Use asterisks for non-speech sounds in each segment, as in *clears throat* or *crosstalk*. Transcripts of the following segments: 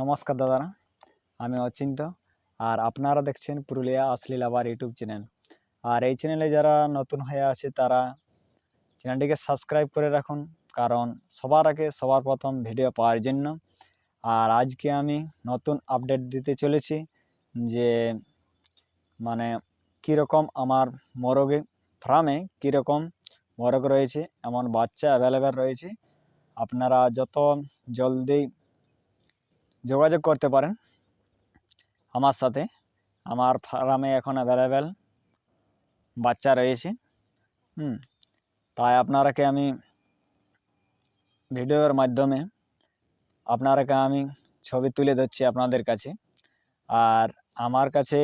নমস্কার দাদারা, আমি অচিন্ত আর আপনারা দেখছেন পুরুলিয়া অশ্লীল আবার ইউটিউব চ্যানেল। আর এই চ্যানেলে যারা নতুন হয়ে আছে, তারা চ্যানেলটিকে সাবস্ক্রাইব করে রাখুন, কারণ সবার আগে সবার প্রথম ভিডিও পাওয়ার জন্য। আর আজকে আমি নতুন আপডেট দিতে চলেছি যে মানে কীরকম আমার মোরগে, ফার্মে কীরকম মোরগ রয়েছে, এমন বাচ্চা অ্যাভেলেবেল রয়েছে। আপনারা যত জলদি যোগাযোগ করতে পারেন আমার সাথে। আমার ফার্মে এখন অ্যাভেলেবেল বাচ্চা রয়েছে। হুম, তাই আপনারাকে আমি ভিডিওর মাধ্যমে আপনারাকে আমি ছবি তুলে দিচ্ছি আপনাদের কাছে। আর আমার কাছে,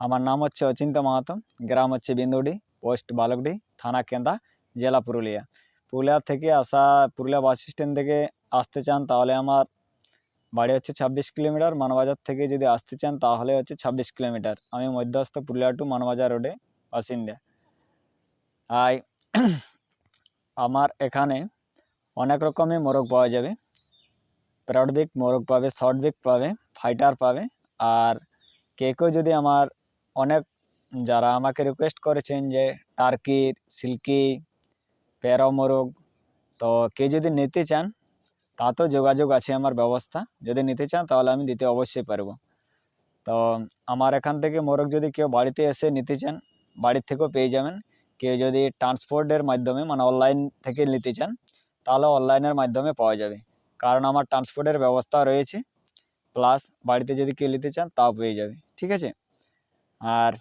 আমার নাম হচ্ছে অচিন্ত মাহাতো, গ্রাম হচ্ছে বিন্দুডি, পোস্ট বালকডি, থানা কেন্দা, জেলা পুরুলিয়া। পুরুলিয়া থেকে আসা, পুরুলিয়া বাস স্ট্যান্ড থেকে আসতে চান তাহলে আমার বাড়ি হচ্ছে ছাব্বিশ কিলোমিটার, মানবাজার থেকে যদি আসতে চান তাহলে হচ্ছে ছাব্বিশ কিলোমিটার। আমি মধ্যস্থ পুরুলিয়া টু মানবাজার রোডে বাসিন্দা আর *clears throat* আমার এখানে অনেক রকমের মোরগ পাওয়া যাবে। প্রাউড বিগ মোরগ পাবে শর্ট বিগ পাবে, ফাইটার পাবে। আর কে কেউ যদি আমার অনেক যারা আমাকে রিকোয়েস্ট করেছেন যে টার্কির সিল্কি প্যারা মোরগ, তো কে যদি নিতে চান তাতেও যোগাযোগ আছে আমার ব্যবস্থা। যদি নিতে চান তাহলে আমি দিতে অবশ্যই পারব। তো আমার এখান থেকে মোরগ যদি কেউ বাড়িতে এসে নিতে চান, বাড়ির থেকেও পেয়ে যাবেন। কেউ যদি ট্রান্সপোর্টের মাধ্যমে মানে অনলাইন থেকে নিতে চান, তাহলে অনলাইনের মাধ্যমে পাওয়া যাবে। কারণ আমার ট্রান্সপোর্টের ব্যবস্থা রয়েছে। প্লাস বাড়িতে যদি কেউ নিতে চান, তাও পেয়ে যাবে। ঠিক আছে? আর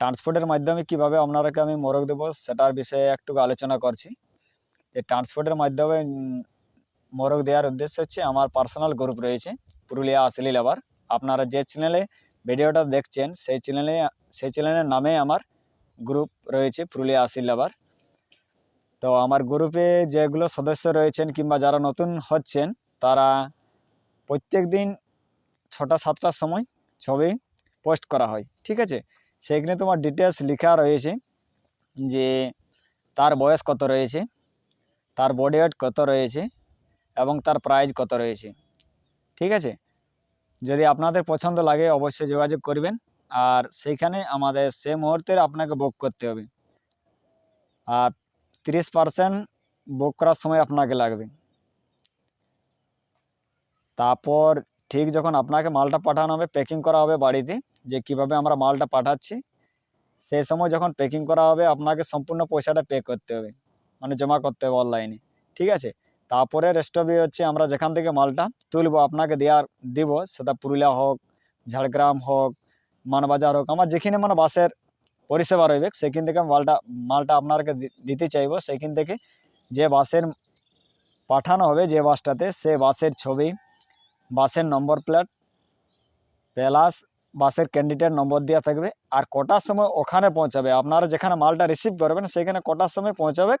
ট্রান্সপোর্টের মাধ্যমে কীভাবে আপনারাকে আমি মোরগ দেবো, সেটার বিষয়ে একটু আলোচনা করছি। যে ট্রান্সপোর্টের মাধ্যমে মোরগ দেওয়ার উদ্দেশ্য হচ্ছে আমার পার্সোনাল গ্রুপ রয়েছে, পুরুলিয়া আসলি লেবার আপনারা যে চ্যানেলে ভিডিওটা দেখছেন, সেই চ্যানেলে সেই চ্যানেলের নামে আমার গ্রুপ রয়েছে, পুরুলিয়া আসলি লেবার তো আমার গ্রুপে যেগুলো সদস্য রয়েছেন কিংবা যারা নতুন হচ্ছেন, তারা প্রত্যেক দিন ছটা, সাতটার সময় ছবি পোস্ট করা হয়, ঠিক আছে? সেইখানে তোমার ডিটেলস লেখা রয়েছে যে তার বয়স কত রয়েছে, তার বডি ওয়েট কত রয়েছে এবং তার প্রাইজ কত রয়েছে। ঠিক আছে? যদি আপনাদের পছন্দ লাগে, অবশ্যই যোগাযোগ করবেন। আর সেইখানে আমাদের সে মুহূর্তের আপনাকে বুক করতে হবে। আর তিরিশ পার্সেন্ট বুক করার সময় আপনাকে লাগবে। তারপর ঠিক যখন আপনাকে মালটা পাঠানো হবে প্যাকিং করা হবে বাড়িতে, যে কীভাবে আমরা মালটা পাঠাচ্ছি, সেই সময় যখন প্যাকিং করা হবে, আপনাকে সম্পূর্ণ পয়সাটা পে করতে হবে। মানে জমা করতে হবে অনলাইনে ঠিক আছে? তারপরে অফ হচ্ছে আমরা যেখান থেকে মালটা তুলবো, আপনাকে দেওয়ার দিব, সেটা পুরুলিয়া হোক, ঝাড়গ্রাম হোক, মানবাজার হোক, আমার যেখানে মানে বাসের পরিষেবা রইবে, সেখান থেকে মালটা মালটা আপনাকে দিতে চাইব, সেখান থেকে যে বাসের পাঠানো হবে যে বাসটাতে, সে বাসের ছবি, বাসের নম্বর প্লেট প্লাস বাসের ক্যান্ডিডেট নম্বর দেওয়া থাকবে, আর কটার সময় ওখানে পৌঁছাবে, আপনারা যেখানে মালটা রিসিভ করবেন, সেখানে কটার সময় পৌঁছাবে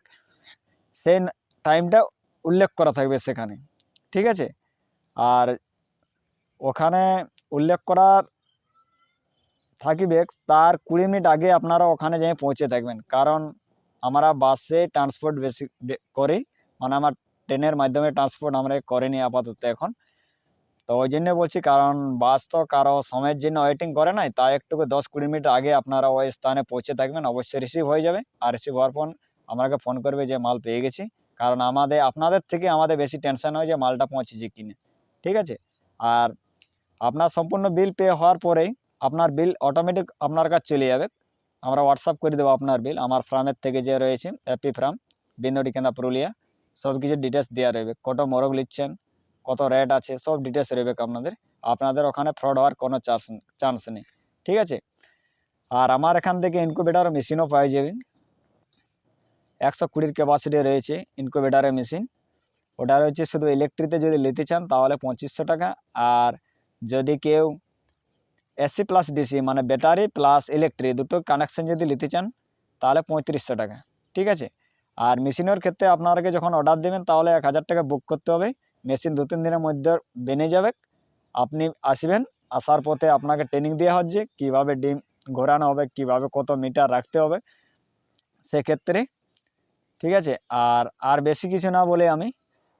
সেই টাইমটা উল্লেখ করা থাকবে সেখানে, ঠিক আছে? আর ওখানে উল্লেখ করার থাকিবে, তার কুড়ি মিনিট আগে আপনারা ওখানে যেয়ে পৌঁছে থাকবেন। কারণ আমরা বাসে ট্রান্সপোর্ট বেশি করি মানে আমার ট্রেনের মাধ্যমে ট্রান্সপোর্ট আমরা করিনি আপাতত এখন। তো ওই জন্য বলছি, কারণ বাস তো কারও সময়ের জন্য ওয়েটিং করে নাই, তাই একটু দশ কুড়ি মিনিট আগে আপনারা ওই স্থানে পৌঁছে থাকবেন, অবশ্যই রিসিভ হয়ে যাবে। আর রিসিভ হওয়ার পর আমাকে ফোন করবে যে, মাল পেয়ে গেছি। কারণ আমাদের, আপনাদের থেকে আমাদের বেশি টেনশন হয় যে মালটা পৌঁছেছে কিনে, ঠিক আছে? আর আপনার সম্পূর্ণ বিল পে হওয়ার পরেই আপনার বিল অটোমেটিক আপনার কাছে চলে যাবে। আমরা হোয়াটসঅ্যাপ করে দেবো আপনার বিল আমার ফার্মের থেকে যে রয়েছে অ্যাপি ফার্ম, বিন্দুটি কেন্দা পুরুলিয়া, সব কিছু ডিটেলস দেওয়া রইবে। কত মোরগ নিচ্ছেন কত রেট আছে, সব ডিটেলস রইবে আপনাদের। আপনাদের ওখানে ফ্রড হওয়ার কোনো চান্স চান্স নেই, ঠিক আছে? আর আমার এখান থেকে ইনকুবেটার মেশিনও পাওয়া যাবেন একশো কুড়ির ক্যাপাসিটি রয়েছে ইনকুবেটারের মেশিন ওটা রয়েছে শুধু ইলেকট্রিতে যদি নিতে চান তাহলে পঁচিশশো টাকা। আর যদি কেউ এসি প্লাস ডিসি মানে ব্যাটারি প্লাস ইলেকট্রিক দুটো কানেকশন যদি নিতে চান তাহলে পঁয়ত্রিশশো টাকা, ঠিক আছে? আর মেশিনের ক্ষেত্রে আপনাকে যখন অর্ডার দেবেন তাহলে এক হাজার টাকা বুক করতে হবে। মেশিন দু তিন দিনের মধ্যে বেনে যাবে। আপনি আসবেন, আসার পথে আপনাকে ট্রেনিং দেওয়া হচ্ছে, কীভাবে ডিম ঘোরানো হবে, কীভাবে কত মিটার রাখতে হবে। সেক্ষেত্রে ঠিক আছে? আর আর বেশি কিছু না বলে আমি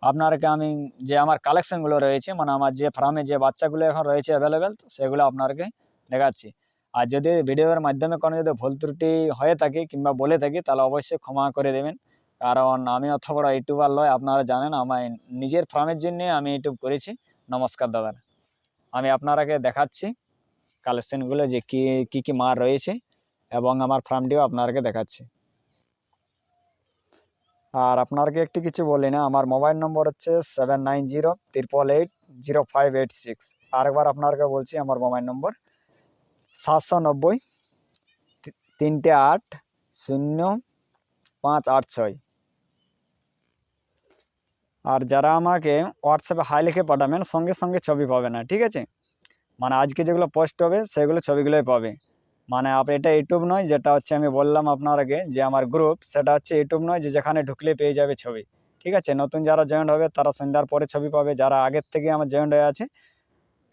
আপনারকে আমি যে আমার কালেকশনগুলো রয়েছে মানে আমার যে ফার্মে যে বাচ্চাগুলো এখন রয়েছে অ্যাভেলেবেল সেগুলো আপনাকে দেখাচ্ছি। আর যদি ভিডিওর মাধ্যমে কোনো যদি ভুল ত্রুটি হয়ে থাকে কিংবা বলে থাকি, তাহলে অবশ্যই ক্ষমা করে দেবেন। কারণ আমি অত বড় ইউটিউবার নয়, আপনারা জানেন আমার নিজের ফার্মের জন্যে আমি ইউটিউব করেছি। নমস্কার দাদা আমি আপনারাকে দেখাচ্ছি কালেকশনগুলো যে কী কী কী মাল রয়েছে এবং আমার ফার্মটিও আপনাদেরকে দেখাচ্ছি। আর আপনাকে একটি কিছু বলি না, আমার মোবাইল নম্বর হচ্ছে seven nine zero triple eight zero five eight six. আরেকবার আপনাকে বলছি, আমার মোবাইল নম্বর সাতশো নব্বই তিনটে আট শূন্য পাঁচ আট ছয়। আর যারা আমাকে হোয়াটসঅ্যাপে হাই লিখে পাঠাবেন, সঙ্গে সঙ্গে ছবি পাবে না, ঠিক আছে? মানে আজকে যেগুলো পোস্ট হবে, সেগুলো ছবিগুলোই পাবে। মানে এটা ইউটিউব নয়, যেটা হচ্ছে আমি বললাম আপনার আগে যে আমার গ্রুপ সেটা হচ্ছে ইউটিউব নয় যে যেখানে ঢুকলে পেয়ে যাবে ছবি। ঠিক আছে? নতুন যারা জয়েন্ট হবে, তারা সন্ধ্যার পরে ছবি পাবে। যারা আগের থেকে আমার জয়েন্ট হয়ে আছে,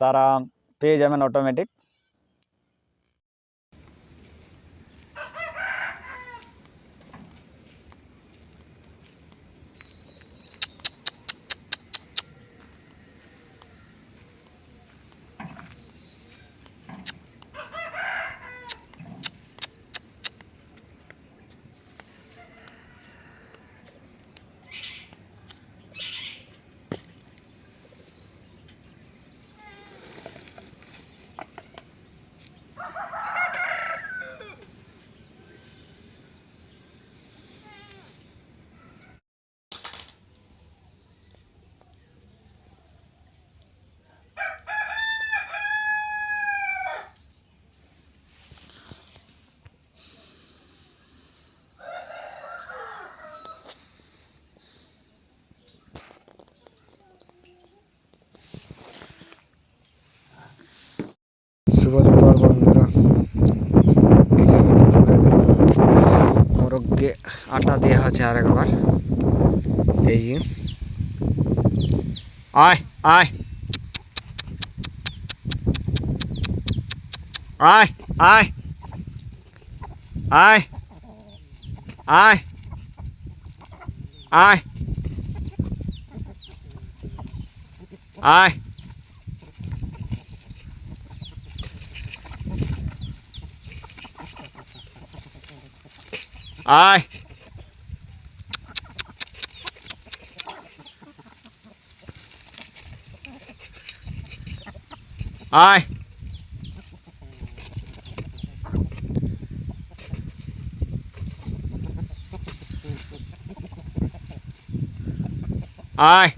তারা পেয়ে যাবেন অটোমেটিক দুপুর বন্ধুরা। এই জন্য দুপুরে মোরগকে আটা দেওয়া আছে আরেকবার এই যে। আয় আয়। আয় আয়। আয় আয়। আয়। আয়। Aye. Aye. Aye.